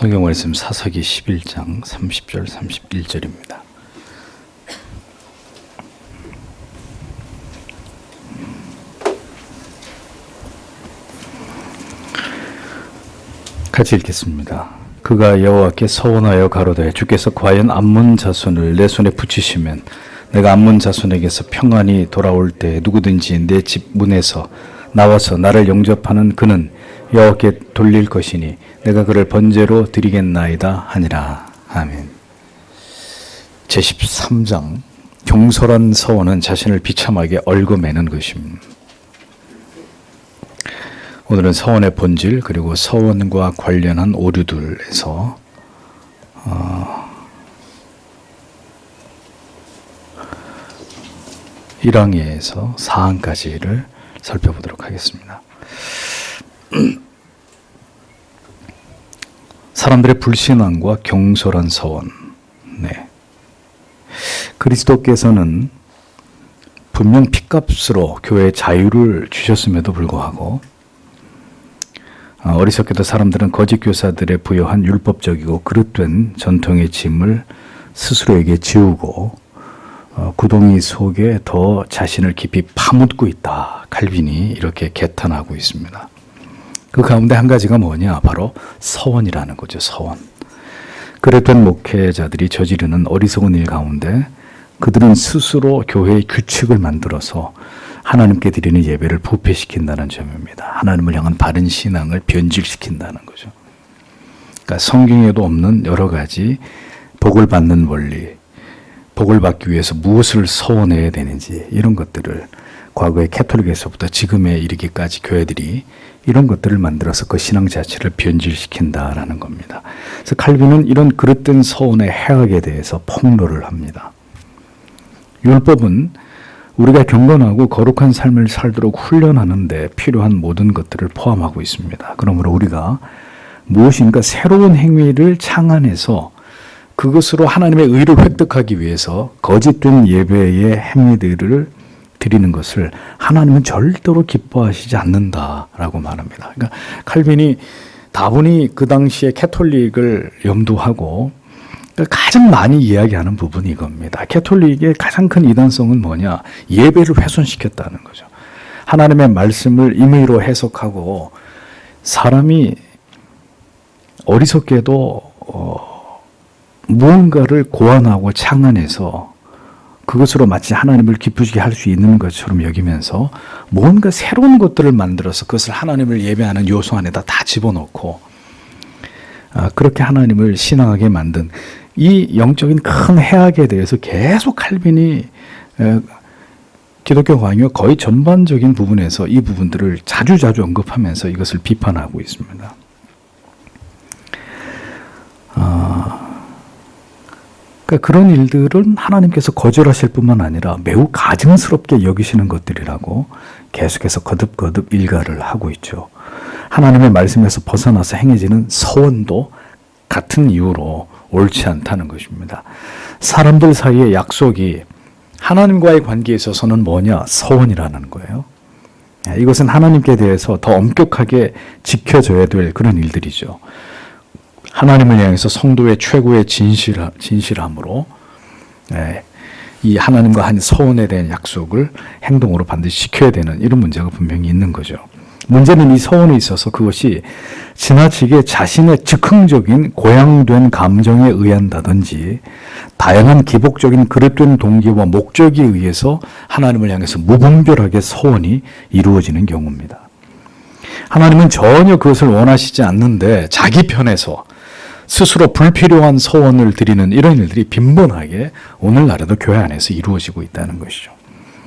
성경 말씀 사사기 11장 30절 31절입니다. 같이 읽겠습니다. 그가 여호와께 서원하여 가로되 주께서 과연 암몬 자손을 내 손에 붙이시면 내가 암몬 자손에게서 평안히 돌아올 때 누구든지 내 집 문에서 나와서 나를 영접하는 그는 여호와께 돌릴 것이니 내가 그를 번제로 드리겠나이다 하니라. 아멘. 제13장 경솔한 서원은 자신을 비참하게 얽어매는 것입니다. 오늘은 서원의 본질 그리고 서원과 관련한 오류들에서 어, 1항에서 4항까지를 살펴보도록 하겠습니다. 사람들의 불신앙과 경솔한 서원. 네. 그리스도께서는 분명 핏값으로 교회에 자유를 주셨음에도 불구하고 어, 어리석게도 사람들은 거짓 교사들의 부여한 율법적이고 그릇된 전통의 짐을 스스로에게 지우고 어, 구덩이 속에 더 자신을 깊이 파묻고 있다. 칼빈이 이렇게 개탄하고 있습니다. 그 가운데 한 가지가 뭐냐? 바로 서원이라는 거죠. 서원. 그랬던 목회자들이 저지르는 어리석은 일 가운데 그들은 스스로 교회의 규칙을 만들어서 하나님께 드리는 예배를 부패시킨다는 점입니다. 하나님을 향한 바른 신앙을 변질시킨다는 거죠. 그러니까 성경에도 없는 여러 가지 복을 받는 원리, 복을 받기 위해서 무엇을 서원해야 되는지 이런 것들을 과거의 캐톨릭에서부터 지금에 이르기까지 교회들이 이런 것들을 만들어서 그 신앙 자체를 변질시킨다라는 겁니다. 그래서 칼빈은 이런 그릇된 서원의 해악에 대해서 폭로를 합니다. 율법은 우리가 경건하고 거룩한 삶을 살도록 훈련하는데 필요한 모든 것들을 포함하고 있습니다. 그러므로 우리가 무엇인가 새로운 행위를 창안해서 그것으로 하나님의 의를 획득하기 위해서 거짓된 예배의 행위들을 드리는 것을 하나님은 절대로 기뻐하시지 않는다라고 말합니다. 그러니까 칼빈이 다분히 그 당시에 캐톨릭을 염두하고 가장 많이 이야기하는 부분이 이겁니다. 캐톨릭의 가장 큰 이단성은 뭐냐? 예배를 훼손시켰다는 거죠. 하나님의 말씀을 임의로 해석하고 사람이 어리석게도 어, 무언가를 고안하고 창안해서 그것으로 마치 하나님을 기쁘시게 할 수 있는 것처럼 여기면서 뭔가 새로운 것들을 만들어서 그것을 하나님을 예배하는 요소 안에다 다 집어넣고 아, 그렇게 하나님을 신앙하게 만든 이 영적인 큰 해악에 대해서 계속 칼빈이 에, 기독교 강요 거의 전반적인 부분에서 이 부분들을 자주 자주 언급하면서 이것을 비판하고 있습니다. 아, 그러니까 그런 일들은 하나님께서 거절하실 뿐만 아니라 매우 가증스럽게 여기시는 것들이라고 계속해서 거듭거듭 일가를 하고 있죠. 하나님의 말씀에서 벗어나서 행해지는 서원도 같은 이유로 옳지 않다는 것입니다. 사람들 사이의 약속이 하나님과의 관계에 있어서는 뭐냐? 서원이라는 거예요. 이것은 하나님께 대해서 더 엄격하게 지켜져야 될 그런 일들이죠. 하나님을 향해서 성도의 최고의 진실, 진실함으로 예, 이 하나님과 한 서원에 대한 약속을 행동으로 반드시 지켜야 되는 이런 문제가 분명히 있는 거죠. 문제는 이 서원에 있어서 그것이 지나치게 자신의 즉흥적인 고양된 감정에 의한다든지 다양한 기복적인 그릇된 동기와 목적에 의해서 하나님을 향해서 무분별하게 서원이 이루어지는 경우입니다. 하나님은 전혀 그것을 원하시지 않는데 자기 편에서 스스로 불필요한 소원을 드리는 이런 일들이 빈번하게 오늘날에도 교회 안에서 이루어지고 있다는 것이죠.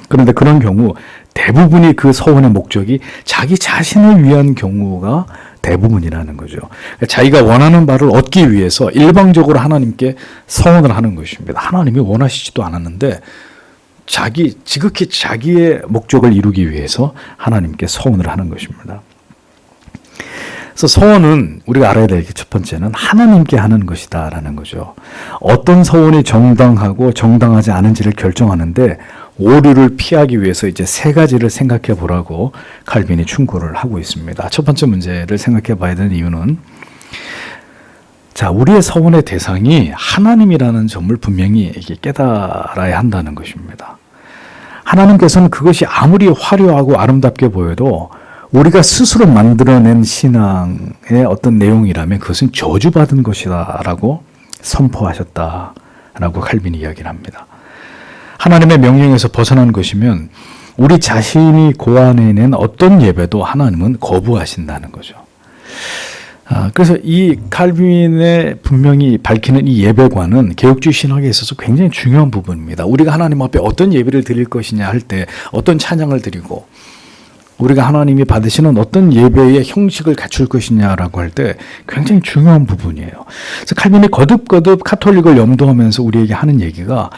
그런데 그런 경우 대부분이 그 소원의 목적이 자기 자신을 위한 경우가 대부분이라는 거죠. 그러니까 자기가 원하는 바를 얻기 위해서 일방적으로 하나님께 서원을 하는 것입니다. 하나님이 원하시지도 않았는데 자기 지극히 자기의 목적을 이루기 위해서 하나님께 서원을 하는 것입니다. 그래서 서원은 우리가 알아야 될 게 첫 번째는 하나님께 하는 것이다라는 거죠. 어떤 서원이 정당하고 정당하지 않은지를 결정하는데 오류를 피하기 위해서 이제 세 가지를 생각해 보라고 칼빈이 충고를 하고 있습니다. 첫 번째 문제를 생각해 봐야 되는 이유는 자, 우리의 서원의 대상이 하나님이라는 점을 분명히 깨달아야 한다는 것입니다. 하나님께서는 그것이 아무리 화려하고 아름답게 보여도 우리가 스스로 만들어낸 신앙의 어떤 내용이라면 그것은 저주받은 것이다라고 선포하셨다라고 칼빈이 이야기를 합니다. 하나님의 명령에서 벗어난 것이면 우리 자신이 고안해낸 어떤 예배도 하나님은 거부하신다는 거죠. 아, 그래서 이 칼빈의 분명히 밝히는 이 예배관은 개혁주의 신학에 있어서 굉장히 중요한 부분입니다. 우리가 하나님 앞에 어떤 예배를 드릴 것이냐 할 때 어떤 찬양을 드리고 우리가 하나님이 받으시는 어떤 예배의 형식을 갖출 것이냐라고 할 때 굉장히 중요한 부분이에요. 그래서 칼빈이 거듭거듭 카톨릭을 염두하면서 우리에게 하는 얘기가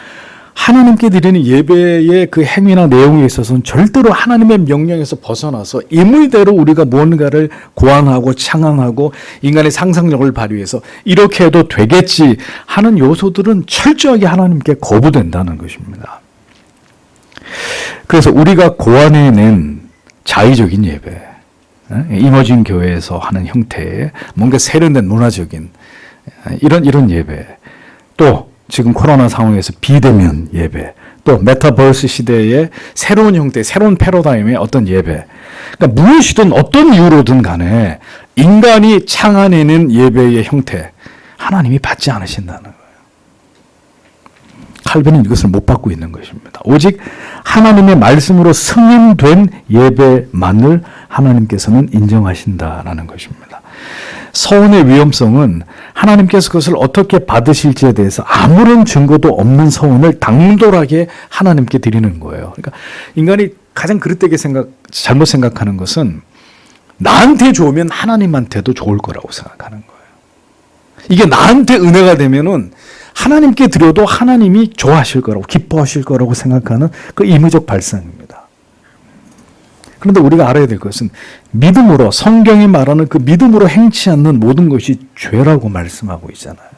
하나님께 드리는 예배의 그 행위나 내용에 있어서는 절대로 하나님의 명령에서 벗어나서 임의대로 우리가 무언가를 고안하고 창항하고 인간의 상상력을 발휘해서 이렇게 해도 되겠지 하는 요소들은 철저하게 하나님께 거부된다는 것입니다. 그래서 우리가 고안해낸 자의적인 예배, 이머징 교회에서 하는 형태의 뭔가 세련된 문화적인 이런 이런 예배, 또 지금 코로나 상황에서 비대면 예배, 또 메타버스 시대의 새로운 형태, 새로운 패러다임의 어떤 예배. 그러니까 무엇이든 어떤 이유로든 간에 인간이 창안해낸 예배의 형태, 하나님이 받지 않으신다는. 칼빈은 이것을 못 받고 있는 것입니다. 오직 하나님의 말씀으로 승인된 예배만을 하나님께서는 인정하신다라는 것입니다. 서원의 위험성은 하나님께서 그것을 어떻게 받으실지에 대해서 아무런 증거도 없는 서원을 당돌하게 하나님께 드리는 거예요. 그러니까 인간이 가장 그릇되게 생각, 잘못 생각하는 것은 나한테 좋으면 하나님한테도 좋을 거라고 생각하는 거예요. 이게 나한테 은혜가 되면은 하나님께 드려도 하나님이 좋아하실 거라고 기뻐하실 거라고 생각하는 그 임의적 발상입니다. 그런데 우리가 알아야 될 것은 믿음으로 성경이 말하는 그 믿음으로 행치 않는 모든 것이 죄라고 말씀하고 있잖아요.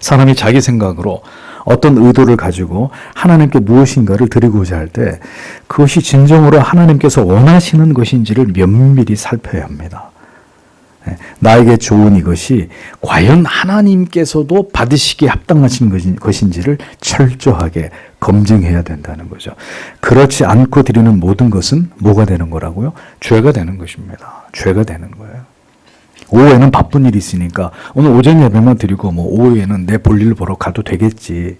사람이 자기 생각으로 어떤 의도를 가지고 하나님께 무엇인가를 드리고자 할 때 그것이 진정으로 하나님께서 원하시는 것인지를 면밀히 살펴야 합니다. 예, 나에게 좋은 이것이 과연 하나님께서도 받으시기에 합당하신 것인지를 철저하게 검증해야 된다는 거죠. 그렇지 않고 드리는 모든 것은 뭐가 되는 거라고요? 죄가 되는 것입니다. 죄가 되는 거예요. 오후에는 바쁜 일이 있으니까 오늘 오전 예배만 드리고 뭐 오후에는 내 볼일 보러 가도 되겠지.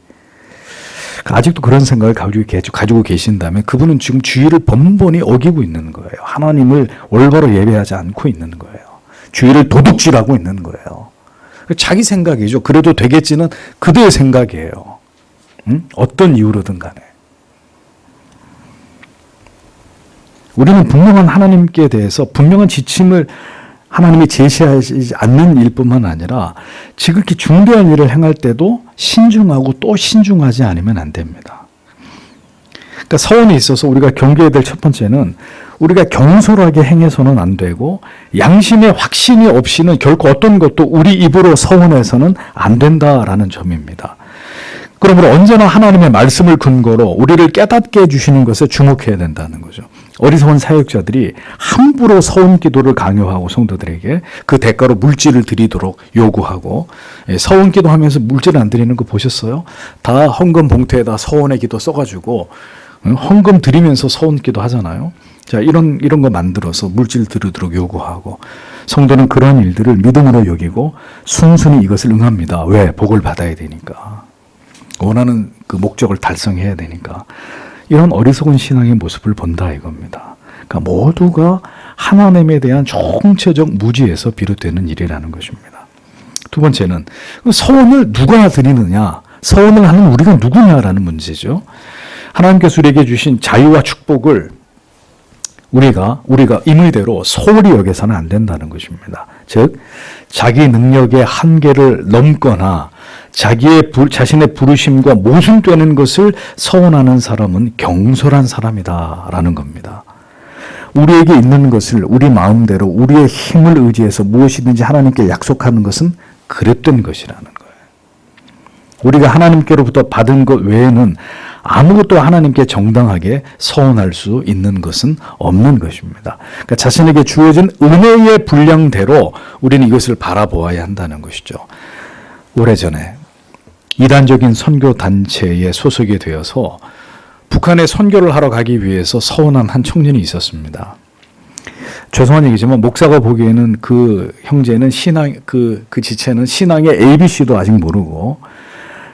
아직도 그런 생각을 가지고 계신다면 그분은 지금 주의를 번번이 어기고 있는 거예요. 하나님을 올바로 예배하지 않고 있는 거예요. 주의를 도둑질하고 있는 거예요. 자기 생각이죠. 그래도 되겠지는 그대의 생각이에요. 응? 어떤 이유로든 간에. 우리는 분명한 하나님께 대해서 분명한 지침을 하나님이 제시하지 않는 일뿐만 아니라 지극히 중대한 일을 행할 때도 신중하고 또 신중하지 않으면 안 됩니다. 그러니까 서원에 있어서 우리가 경계해야 될 첫 번째는 우리가 경솔하게 행해서는 안 되고 양심의 확신이 없이는 결코 어떤 것도 우리 입으로 서원해서는 안 된다라는 점입니다. 그러므로 언제나 하나님의 말씀을 근거로 우리를 깨닫게 해주시는 것에 주목해야 된다는 거죠. 어리석은 사역자들이 함부로 서원 기도를 강요하고 성도들에게 그 대가로 물질을 드리도록 요구하고 예, 서원 기도 하면서 물질 안 드리는 거 보셨어요? 다 헌금 봉투에다 서원의 기도 써가지고 헌금 드리면서 서원 기도 하잖아요. 자, 이런, 이런 거 만들어서 물질 드리도록 요구하고 성도는 그런 일들을 믿음으로 여기고 순순히 이것을 응합니다. 왜? 복을 받아야 되니까. 원하는 그 목적을 달성해야 되니까. 이런 어리석은 신앙의 모습을 본다 이겁니다. 그러니까 모두가 하나님에 대한 총체적 무지에서 비롯되는 일이라는 것입니다. 두 번째는 서원을 누가 드리느냐, 서원을 하는 우리가 누구냐라는 문제죠. 하나님께서 우리에게 주신 자유와 축복을 우리가 우리가 임의대로 소홀히 여겨서는 안 된다는 것입니다. 즉 자기 능력의 한계를 넘거나 자기의 부, 자신의 부르심과 모순되는 것을 서원하는 사람은 경솔한 사람이다라는 겁니다. 우리에게 있는 것을 우리 마음대로 우리의 힘을 의지해서 무엇이든지 하나님께 약속하는 것은 그릇된 것이라는 거예요. 우리가 하나님께로부터 받은 것 외에는 아무것도 하나님께 정당하게 서원할 수 있는 것은 없는 것입니다. 그러니까 자신에게 주어진 은혜의 분량대로 우리는 이것을 바라보아야 한다는 것이죠. 오래전에 이단적인 선교 단체에 소속이 되어서 북한에 선교를 하러 가기 위해서 서원한 한 청년이 있었습니다. 죄송한 얘기지만 목사가 보기에는 그 형제는 신앙 그그 지체는 신앙의 ABC도 아직 모르고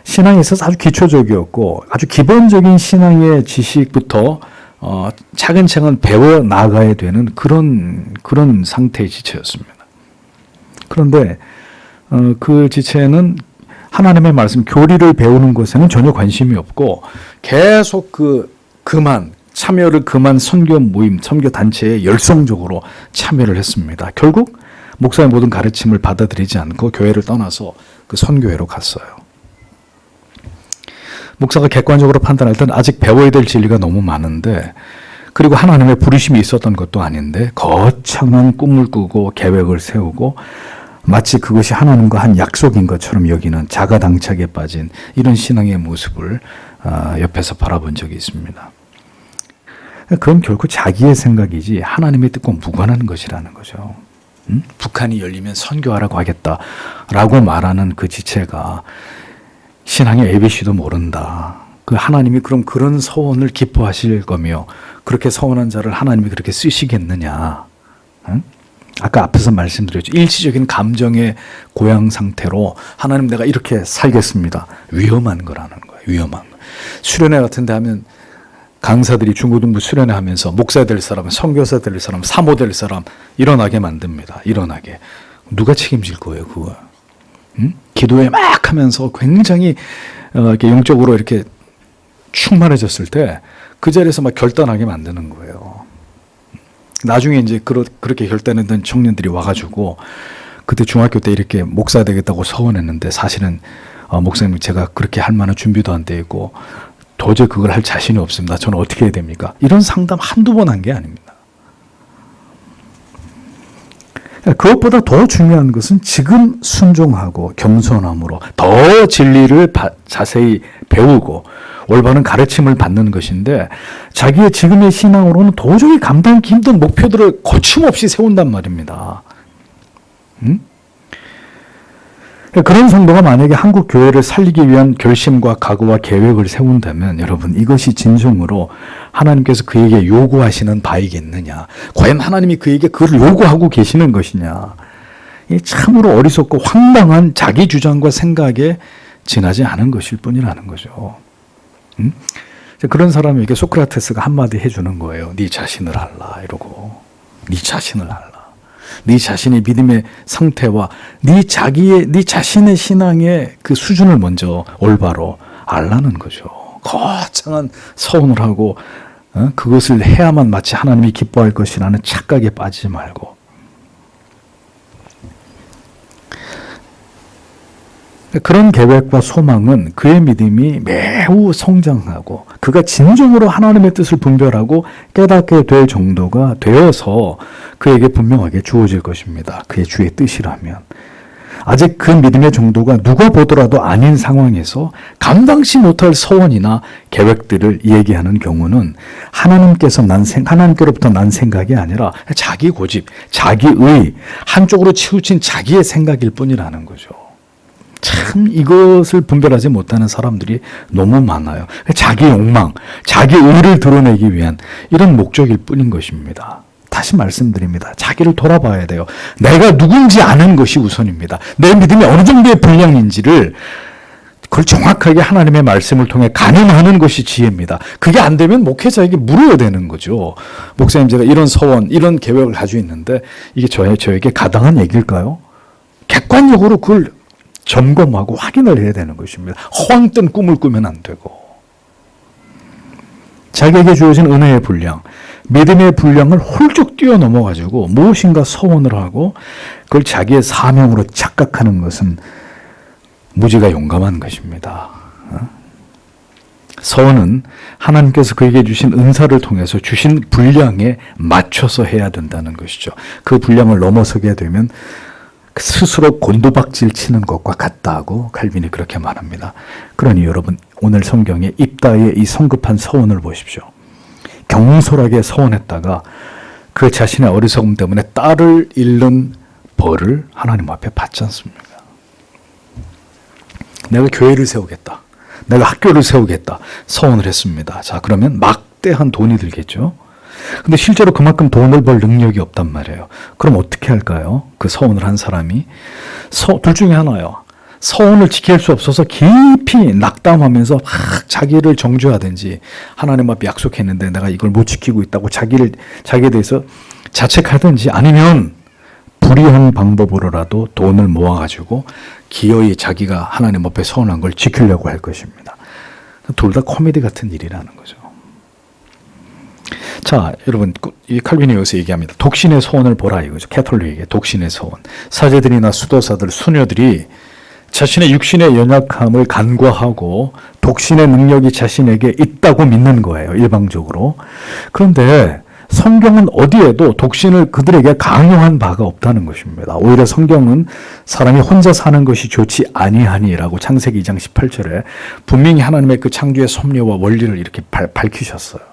신앙에 있어서 아주 기초적이었고 아주 기본적인 신앙의 지식부터 어 차근차근 배워 나가야 되는 그런 그런 상태의 지체였습니다. 그런데 어, 그 지체는 하나님의 말씀 교리를 배우는 것에는 전혀 관심이 없고 계속 그 그만 참여를 그만 선교 모임, 선교 단체에 열성적으로 참여를 했습니다. 결국 목사의 모든 가르침을 받아들이지 않고 교회를 떠나서 그 선교회로 갔어요. 목사가 객관적으로 판단할 때는 아직 배워야 될 진리가 너무 많은데 그리고 하나님의 부르심이 있었던 것도 아닌데 거창한 꿈을 꾸고 계획을 세우고 마치 그것이 하나님과 한 약속인 것처럼 여기는 자가당착에 빠진 이런 신앙의 모습을 아, 옆에서 바라본 적이 있습니다. 그건 결코 자기의 생각이지 하나님의 뜻과 무관한 것이라는 거죠. 음? 북한이 열리면 선교하라고 하겠다라고 말하는 그 지체가 신앙의 ABC도 모른다. 그 하나님이 그럼 그런 서원을 기뻐하실 거며 그렇게 서원한 자를 하나님이 그렇게 쓰시겠느냐? 응? 아까 앞에서 말씀드렸죠. 일시적인 감정의 고양 상태로 하나님 내가 이렇게 살겠습니다. 위험한 거라는 거예요. 위험한 거. 수련회 같은 데 하면 강사들이 중고등부 수련회 하면서 목사 될 사람, 선교사 될 사람, 사모 될 사람 일어나게 만듭니다. 일어나게. 누가 책임질 거예요, 그거? 응? 기도에 막 하면서 굉장히 어, 이렇게 영적으로 이렇게 충만해졌을 때 그 자리에서 막 결단하게 만드는 거예요. 나중에 이제 그러, 그렇게 결단했던 청년들이 와가지고 그때 중학교 때 이렇게 목사 되겠다고 서원했는데 사실은 어, 목사님 제가 그렇게 할 만한 준비도 안돼 있고 도저히 그걸 할 자신이 없습니다. 저는 어떻게 해야 됩니까? 이런 상담 한두 번 한 게 아닙니다. 그것보다 더 중요한 것은 지금 순종하고 겸손함으로 더 진리를 바, 자세히 배우고 올바른 가르침을 받는 것인데 자기의 지금의 신앙으로는 도저히 감당하기 힘든 목표들을 거침없이 세운단 말입니다. 음? 그런 성도가 만약에 한국 교회를 살리기 위한 결심과 각오와 계획을 세운다면 여러분 이것이 진정으로 하나님께서 그에게 요구하시는 바이겠느냐? 과연 하나님이 그에게 그걸 요구하고 계시는 것이냐? 이 참으로 어리석고 황당한 자기 주장과 생각에 지나지 않은 것일 뿐이라는 거죠. 음? 그런 사람에게 소크라테스가 한마디 해주는 거예요. 네 자신을 알라 이러고 네 자신을 알라. 네 자신의 믿음의 상태와 네 자기의 네 자신의 신앙의 그 수준을 먼저 올바로 알라는 거죠. 거창한 서원을 하고 어? 그것을 해야만 마치 하나님이 기뻐할 것이라는 착각에 빠지지 말고 그런 계획과 소망은 그의 믿음이 매우 성장하고 그가 진정으로 하나님의 뜻을 분별하고 깨닫게 될 정도가 되어서 그에게 분명하게 주어질 것입니다. 그의 주의 뜻이라면. 아직 그 믿음의 정도가 누가 보더라도 아닌 상황에서 감당치 못할 소원이나 계획들을 얘기하는 경우는 하나님께서 난 생, 하나님께로부터 난 생각이 아니라 자기 고집, 자기의 한쪽으로 치우친 자기의 생각일 뿐이라는 거죠. 참 이것을 분별하지 못하는 사람들이 너무 많아요. 자기 욕망, 자기 의를 드러내기 위한 이런 목적일 뿐인 것입니다. 다시 말씀드립니다. 자기를 돌아봐야 돼요. 내가 누군지 아는 것이 우선입니다. 내 믿음이 어느 정도의 분량인지를 그걸 정확하게 하나님의 말씀을 통해 가늠하는 것이 지혜입니다. 그게 안 되면 목회자에게 물어야 되는 거죠. 목사님 제가 이런 서원, 이런 계획을 가지고 있는데 이게 저에게 가당한 얘기일까요? 객관적으로 그걸 점검하고 확인을 해야 되는 것입니다. 허황 뜬 꿈을 꾸면 안 되고. 자기에게 주어진 은혜의 분량, 믿음의 분량을 훌쩍 뛰어넘어 가지고 무엇인가 서원을 하고 그걸 자기의 사명으로 착각하는 것은 무지가 용감한 것입니다. 어? 서원은 하나님께서 그에게 주신 은사를 통해서 주신 분량에 맞춰서 해야 된다는 것이죠. 그 분량을 넘어서게 되면 스스로 곤두박질 치는 것과 같다고 칼빈이 그렇게 말합니다. 그러니 여러분 오늘 성경에 입다의 이 성급한 서원을 보십시오. 경솔하게 서원했다가 그 자신의 어리석음 때문에 딸을 잃는 벌을 하나님 앞에 받지 않습니까? 내가 교회를 세우겠다. 내가 학교를 세우겠다. 서원을 했습니다. 자, 그러면 막대한 돈이 들겠죠? 근데 실제로 그만큼 돈을 벌 능력이 없단 말이에요. 그럼 어떻게 할까요? 그 서원을 한 사람이 서, 둘 중에 하나요. 서원을 지킬 수 없어서 깊이 낙담하면서 막 자기를 정죄하든지 하나님 앞에 약속했는데 내가 이걸 못 지키고 있다고 자기를 자기에 대해서 자책하든지 아니면 불의한 방법으로라도 돈을 모아가지고 기어이 자기가 하나님 앞에 서운한 걸 지키려고 할 것입니다. 둘 다 코미디 같은 일이라는 거죠. 자, 여러분, 그, 이 칼빈이 여기서 얘기합니다. 독신의 소원을 보라 이거죠. 캐톨릭의 독신의 소원. 사제들이나 수도사들, 수녀들이 자신의 육신의 연약함을 간과하고 독신의 능력이 자신에게 있다고 믿는 거예요. 일방적으로. 그런데 성경은 어디에도 독신을 그들에게 강요한 바가 없다는 것입니다. 오히려 성경은 사람이 혼자 사는 것이 좋지 아니하니라고 창세기 2장 18절에 분명히 하나님의 그 창조의 섭리와 원리를 이렇게 발, 밝히셨어요.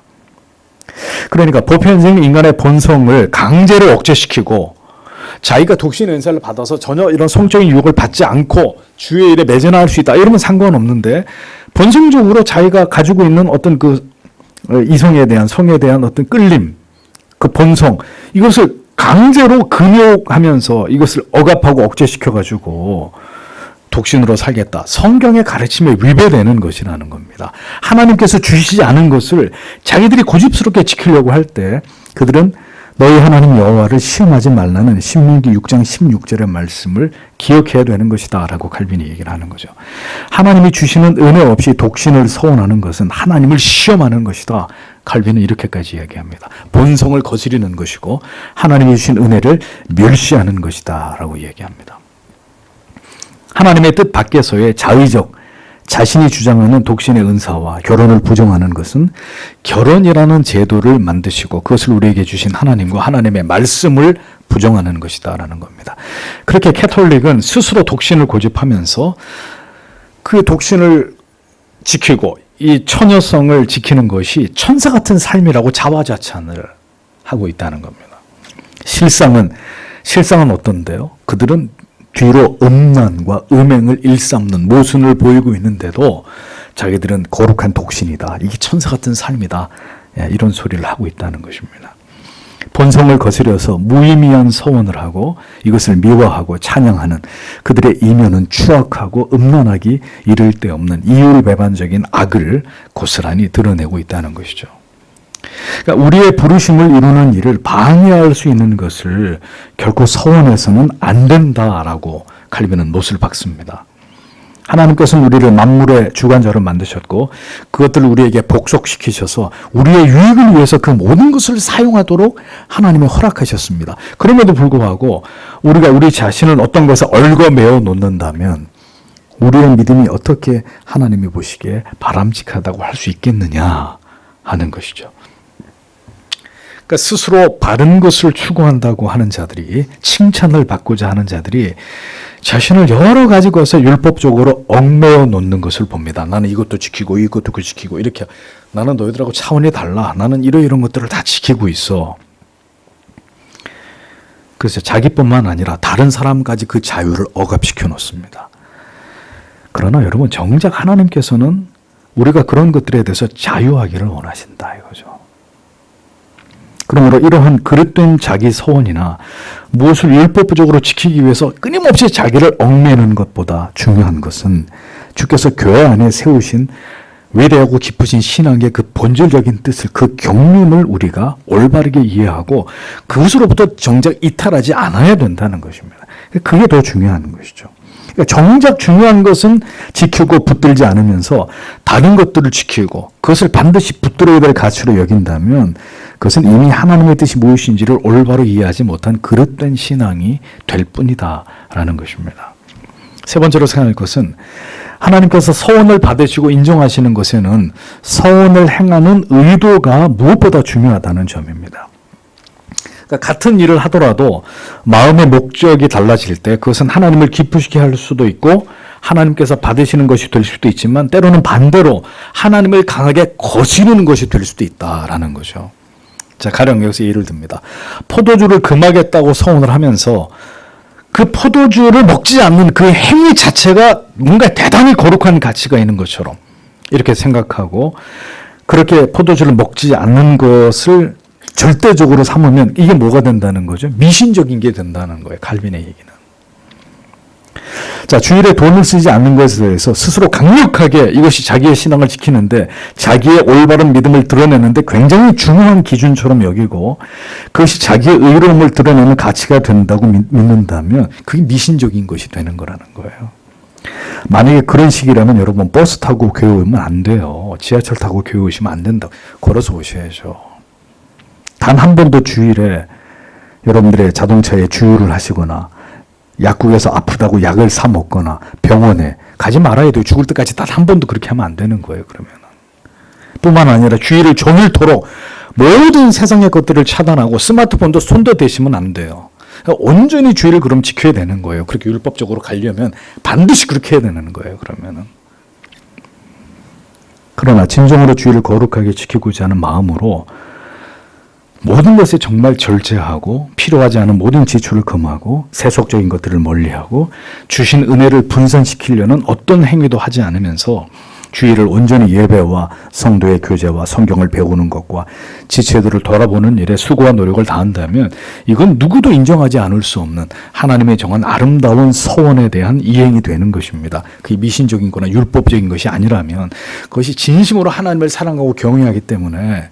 그러니까 보편적인 인간의 본성을 강제로 억제시키고 자기가 독신 은사를 받아서 전혀 이런 성적인 유혹을 받지 않고 주의 일에 매진할 수 있다. 이러면 상관없는데 본성적으로 자기가 가지고 있는 어떤 그 이성에 대한 성에 대한 어떤 끌림 그 본성 이것을 강제로 금욕하면서 이것을 억압하고 억제시켜 가지고 독신으로 살겠다. 성경의 가르침에 위배되는 것이라는 겁니다. 하나님께서 주시지 않은 것을 자기들이 고집스럽게 지키려고 할 때 그들은 너희 하나님 여호와를 시험하지 말라는 신명기 6장 16절의 말씀을 기억해야 되는 것이다라고 칼빈이 얘기를 하는 거죠. 하나님이 주시는 은혜 없이 독신을 서원하는 것은 하나님을 시험하는 것이다. 칼빈은 이렇게까지 이야기합니다. 본성을 거스리는 것이고 하나님이 주신 은혜를 멸시하는 것이다라고 얘기합니다. 하나님의 뜻 밖에서의 자의적 자신이 주장하는 독신의 은사와 결혼을 부정하는 것은 결혼이라는 제도를 만드시고 그것을 우리에게 주신 하나님과 하나님의 말씀을 부정하는 것이다라는 겁니다. 그렇게 캐톨릭은 스스로 독신을 고집하면서 그 독신을 지키고 이 처녀성을 지키는 것이 천사 같은 삶이라고 자화자찬을 하고 있다는 겁니다. 실상은 실상은 어떤데요? 그들은 뒤로 음란과 음행을 일삼는 모순을 보이고 있는데도 자기들은 거룩한 독신이다. 이게 천사 같은 삶이다. 예, 이런 소리를 하고 있다는 것입니다. 본성을 거스려서 무의미한 서원을 하고 이것을 미워하고 찬양하는 그들의 이면은 추악하고 음란하기 이를 데 없는 이율배반적인 악을 고스란히 드러내고 있다는 것이죠. 그러니까 우리의 부르심을 이루는 일을 방해할 수 있는 것을 결코 서원해서는 안 된다라고 칼빈은 못을 박습니다. 하나님께서는 우리를 만물의 주관자로 만드셨고 그것들을 우리에게 복속시키셔서 우리의 유익을 위해서 그 모든 것을 사용하도록 하나님이 허락하셨습니다. 그럼에도 불구하고 우리가 우리 자신을 어떤 것에 얽어매어 놓는다면 우리의 믿음이 어떻게 하나님이 보시기에 바람직하다고 할 수 있겠느냐 하는 것이죠. 그러니까 스스로 바른 것을 추구한다고 하는 자들이 칭찬을 받고자 하는 자들이 자신을 여러 가지 것에 율법적으로 얽매어 놓는 것을 봅니다. 나는 이것도 지키고 이것도 그 지키고 이렇게 나는 너희들하고 차원이 달라. 나는 이러 이런 것들을 다 지키고 있어. 그래서 자기뿐만 아니라 다른 사람까지 그 자유를 억압시켜 놓습니다. 그러나 여러분 정작 하나님께서는 우리가 그런 것들에 대해서 자유하기를 원하신다 이거죠. 그러므로 이러한 그릇된 자기 소원이나 무엇을 율법적으로 지키기 위해서 끊임없이 자기를 얽매는 것보다 중요한 것은 주께서 교회 안에 세우신 위대하고 깊으신 신앙의 그 본질적인 뜻을 그 경륜을 우리가 올바르게 이해하고 그것으로부터 정작 이탈하지 않아야 된다는 것입니다. 그게 더 중요한 것이죠. 그러니까 정작 중요한 것은 지키고 붙들지 않으면서 다른 것들을 지키고 그것을 반드시 붙들어야 될 가치로 여긴다면 그것은 이미 하나님의 뜻이 무엇인지를 올바로 이해하지 못한 그릇된 신앙이 될 뿐이다라는 것입니다. 세 번째로 생각할 것은 하나님께서 서원을 받으시고 인정하시는 것에는 서원을 행하는 의도가 무엇보다 중요하다는 점입니다. 그러니까 같은 일을 하더라도 마음의 목적이 달라질 때 그것은 하나님을 기쁘시게 할 수도 있고 하나님께서 받으시는 것이 될 수도 있지만 때로는 반대로 하나님을 강하게 거스르는 것이 될 수도 있다라는 거죠. 자, 가령 여기서 예를 듭니다. 포도주를 금하겠다고 서원을 하면서 그 포도주를 먹지 않는 그 행위 자체가 뭔가 대단히 거룩한 가치가 있는 것처럼 이렇게 생각하고 그렇게 포도주를 먹지 않는 것을 절대적으로 삼으면 이게 뭐가 된다는 거죠? 미신적인 게 된다는 거예요. 칼빈의 얘기는. 자, 주일에 돈을 쓰지 않는 것에 대해서 스스로 강력하게 이것이 자기의 신앙을 지키는데 자기의 올바른 믿음을 드러내는데 굉장히 중요한 기준처럼 여기고 그것이 자기의 의로움을 드러내는 가치가 된다고 믿- 믿는다면 그게 미신적인 것이 되는 거라는 거예요. 만약에 그런 식이라면 여러분 버스 타고 교회 오면 안 돼요. 지하철 타고 교회 오시면 안 된다. 걸어서 오셔야죠. 단 한 번도 주일에 여러분들의 자동차에 주유를 하시거나 약국에서 아프다고 약을 사 먹거나 병원에 가지 말아야 돼요. 죽을 때까지 단 한 번도 그렇게 하면 안 되는 거예요. 그러면은. 뿐만 아니라 주일을 종일토록 모든 세상의 것들을 차단하고 스마트폰도 손도 대시면 안 돼요. 온전히 주의를 그럼 지켜야 되는 거예요. 그렇게 율법적으로 가려면 반드시 그렇게 해야 되는 거예요. 그러면은. 그러나 진정으로 주의를 거룩하게 지키고자 하는 마음으로 모든 것에 정말 절제하고 필요하지 않은 모든 지출을 금하고 세속적인 것들을 멀리하고 주신 은혜를 분산시키려는 어떤 행위도 하지 않으면서 주의를 온전히 예배와 성도의 교제와 성경을 배우는 것과 지체들을 돌아보는 일에 수고와 노력을 다한다면 이건 누구도 인정하지 않을 수 없는 하나님의 정한 아름다운 서원에 대한 이행이 되는 것입니다. 그게 미신적인 거나 율법적인 것이 아니라면 그것이 진심으로 하나님을 사랑하고 경외하기 때문에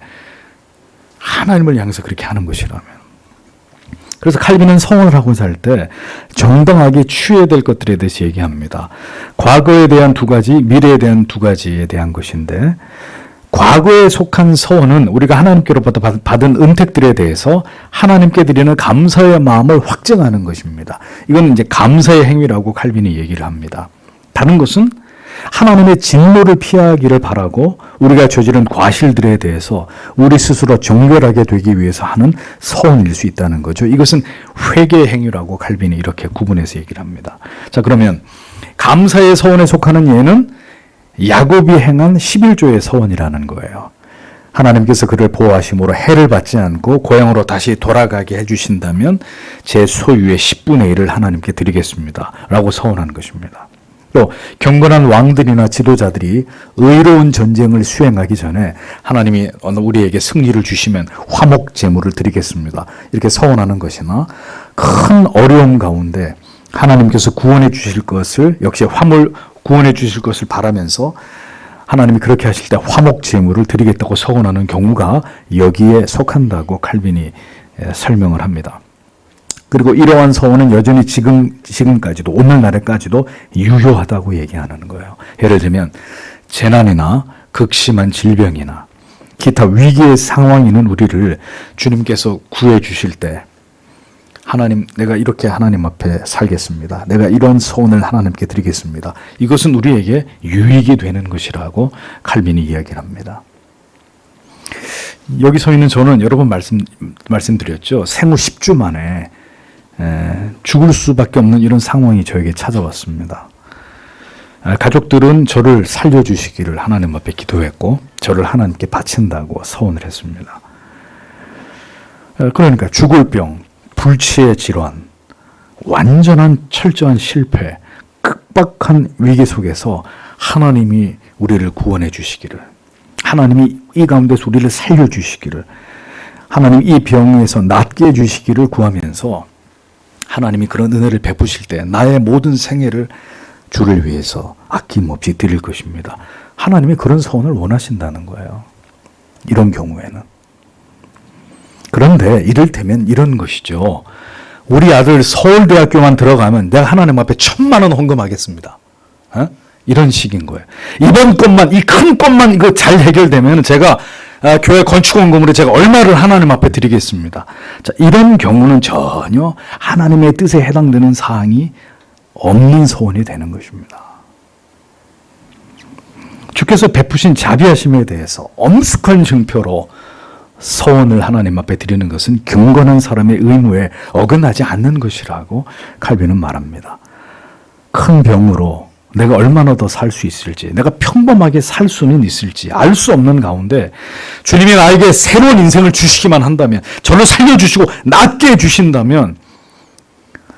하나님을 향해서 그렇게 하는 것이라면. 그래서 칼빈은 성원을 하고 살 때 정당하게 취해야 될 것들에 대해서 얘기합니다. 과거에 대한 두 가지, 미래에 대한 두 가지에 대한 것인데, 과거에 속한 서원은 우리가 하나님께로부터 받- 받은 은택들에 대해서 하나님께 드리는 감사의 마음을 확증하는 것입니다. 이건 이제 감사의 행위라고 칼빈이 얘기를 합니다. 다른 것은 하나님의 진노를 피하기를 바라고 우리가 저지른 과실들에 대해서 우리 스스로 정결하게 되기 위해서 하는 서원일 수 있다는 거죠. 이것은 회개 행위라고 칼빈이 이렇게 구분해서 얘기를 합니다. 자, 그러면 감사의 서원에 속하는 예는 야곱이 행한 11조의 서원이라는 거예요. 하나님께서 그를 보호하심으로 해를 받지 않고 고향으로 다시 돌아가게 해주신다면 제 소유의 10분의 1을 하나님께 드리겠습니다. 라고 서원한 것입니다. 또 경건한 왕들이나 지도자들이 의로운 전쟁을 수행하기 전에 하나님이 우리에게 승리를 주시면 화목 제물을 드리겠습니다. 이렇게 서원하는 것이나 큰 어려움 가운데 하나님께서 구원해 주실 것을 역시 화물 구원해 주실 것을 바라면서 하나님이 그렇게 하실 때 화목 제물을 드리겠다고 서원하는 경우가 여기에 속한다고 칼빈이 에, 설명을 합니다. 그리고 이러한 서원은 여전히 지금, 지금까지도, 오늘날에까지도 유효하다고 얘기하는 거예요. 예를 들면, 재난이나 극심한 질병이나 기타 위기의 상황이 있는 우리를 주님께서 구해 주실 때, 하나님, 내가 이렇게 하나님 앞에 살겠습니다. 내가 이런 소원을 하나님께 드리겠습니다. 이것은 우리에게 유익이 되는 것이라고 칼빈이 이야기를 합니다. 여기 서 있는 저는 여러 번 말씀, 말씀드렸죠. 생후 10주 만에 에, 죽을 수밖에 없는 이런 상황이 저에게 찾아왔습니다. 에, 가족들은 저를 살려주시기를 하나님 앞에 기도했고, 저를 하나님께 바친다고 서원을 했습니다. 에, 그러니까 죽을 병, 불치의 질환, 완전한 철저한 실패, 극박한 위기 속에서 하나님이 우리를 구원해 주시기를, 하나님이 이 가운데서 우리를 살려 주시기를, 하나님 이 병에서 낫게 해 주시기를 구하면서 하나님이 그런 은혜를 베푸실 때 나의 모든 생애를 주를 위해서 아낌없이 드릴 것입니다. 하나님이 그런 서원을 원하신다는 거예요. 이런 경우에는. 그런데 이를테면 이런 것이죠. 우리 아들 서울대학교만 들어가면 내가 하나님 앞에 천만 원 헌금하겠습니다. 어? 이런 식인 거예요. 이번 건만, 이큰 건만 이거 잘 해결되면 제가 아, 교회 건축원금으로 제가 얼마를 하나님 앞에 드리겠습니다. 자, 이런 경우는 전혀 하나님의 뜻에 해당되는 사항이 없는 소원이 되는 것입니다. 주께서 베푸신 자비하심에 대해서 엄숙한 증표로 서원을 하나님 앞에 드리는 것은 경건한 사람의 의무에 어긋나지 않는 것이라고 칼빈은 말합니다. 큰 병으로 내가 얼마나 더 살 수 있을지, 내가 평범하게 살 수는 있을지 알 수 없는 가운데 주님이 나에게 새로운 인생을 주시기만 한다면, 저를 살려주시고 낫게 해주신다면,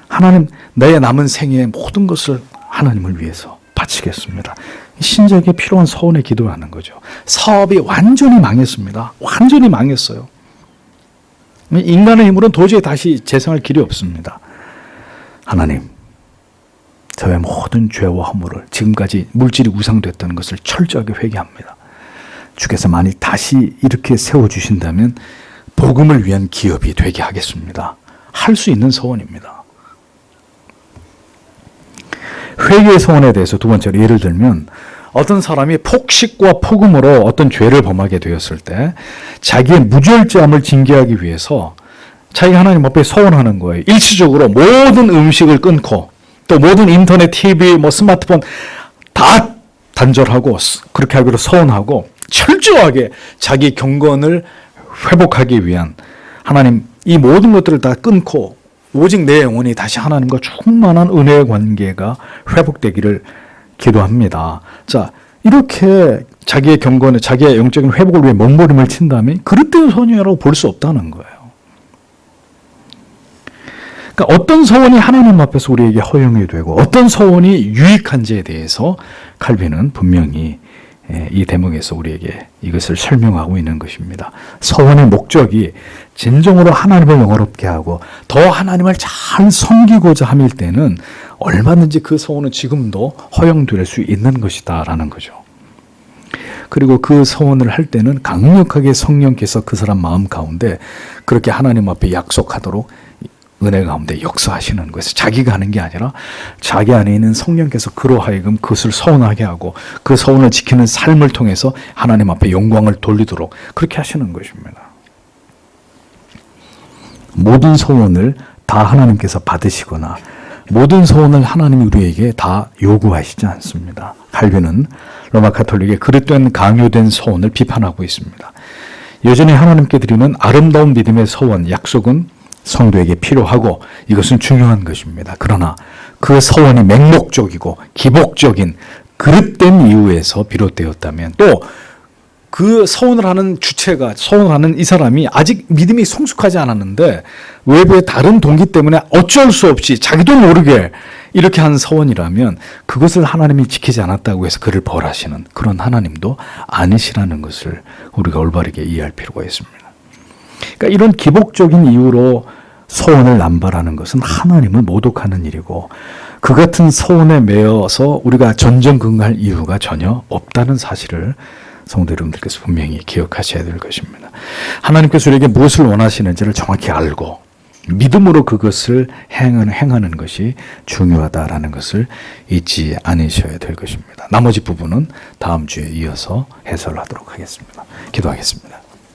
하나님 내 남은 생애의 모든 것을 하나님을 위해서 바치겠습니다. 신적에 필요한 서원의 기도라는 거죠. 사업이 완전히 망했습니다. 완전히 망했어요. 인간의 힘으로는 도저히 다시 재생할 길이 없습니다. 하나님, 저의 모든 죄와 허물을 지금까지 물질이 우상됐다는 것을 철저하게 회개합니다. 주께서 만일 다시 이렇게 세워주신다면 복음을 위한 기업이 되게 하겠습니다. 할 수 있는 서원입니다. 회개의 서원에 대해서 두 번째로 예를 들면 어떤 사람이 폭식과 폭음으로 어떤 죄를 범하게 되었을 때 자기의 무절제함을 징계하기 위해서 자기 하나님 앞에 서원하는 거예요. 일시적으로 모든 음식을 끊고 또 모든 인터넷, TV, 뭐 스마트폰 다 단절하고 그렇게 하기로 서원하고 철저하게 자기 경건을 회복하기 위한 하나님 이 모든 것들을 다 끊고 오직 내 영혼이 다시 하나님과 충만한 은혜의 관계가 회복되기를 기도합니다. 자, 이렇게 자기의 경건에 자기의 영적인 회복을 위해 몸부림을 친다면 그릇된 소녀라고 볼 수 없다는 거예요. 그러니까 어떤 서원이 하나님 앞에서 우리에게 허용이 되고 어떤 서원이 유익한지에 대해서 칼빈은 분명히 예, 이 대목에서 우리에게 이것을 설명하고 있는 것입니다. 서원의 목적이 진정으로 하나님을 영화롭게 하고 더 하나님을 잘 섬기고자 함일 때는 얼마든지 그 서원은 지금도 허용될 수 있는 것이다라는 거죠. 그리고 그 서원을 할 때는 강력하게 성령께서 그 사람 마음 가운데 그렇게 하나님 앞에 약속하도록 은혜 가운데 역사하시는 것이 자기가 하는 게 아니라 자기 안에 있는 성령께서 그로 하여금 그것을 서운하게 하고 그 서운을 지키는 삶을 통해서 하나님 앞에 영광을 돌리도록 그렇게 하시는 것입니다. 모든 소원을 다 하나님께서 받으시거나 모든 소원을 하나님이 우리에게 다 요구하시지 않습니다. 칼빈은 로마 카톨릭의 그릇된 강요된 소원을 비판하고 있습니다. 여전히 하나님께 드리는 아름다운 믿음의 소원, 약속은 성도에게 필요하고 이것은 중요한 것입니다. 그러나 그 서원이 맹목적이고 기복적인 그릇된 이유에서 비롯되었다면 또 그 서원을 하는 주체가 서원을 하는 이 사람이 아직 믿음이 성숙하지 않았는데 외부의 다른 동기 때문에 어쩔 수 없이 자기도 모르게 이렇게 한 서원이라면 그것을 하나님이 지키지 않았다고 해서 그를 벌하시는 그런 하나님도 아니시라는 것을 우리가 올바르게 이해할 필요가 있습니다. 그러니까 이런 기복적인 이유로 소원을 남발하는 것은 하나님을 모독하는 일이고 그 같은 소원에 매여서 우리가 전전긍긍할 이유가 전혀 없다는 사실을 성도 여러분들께서 분명히 기억하셔야 될 것입니다. 하나님께서 우리에게 무엇을 원하시는지를 정확히 알고 믿음으로 그것을 행하는, 행하는 것이 중요하다라는 것을 잊지 않으셔야 될 것입니다. 나머지 부분은 다음 주에 이어서 해설하도록 하겠습니다. 기도하겠습니다.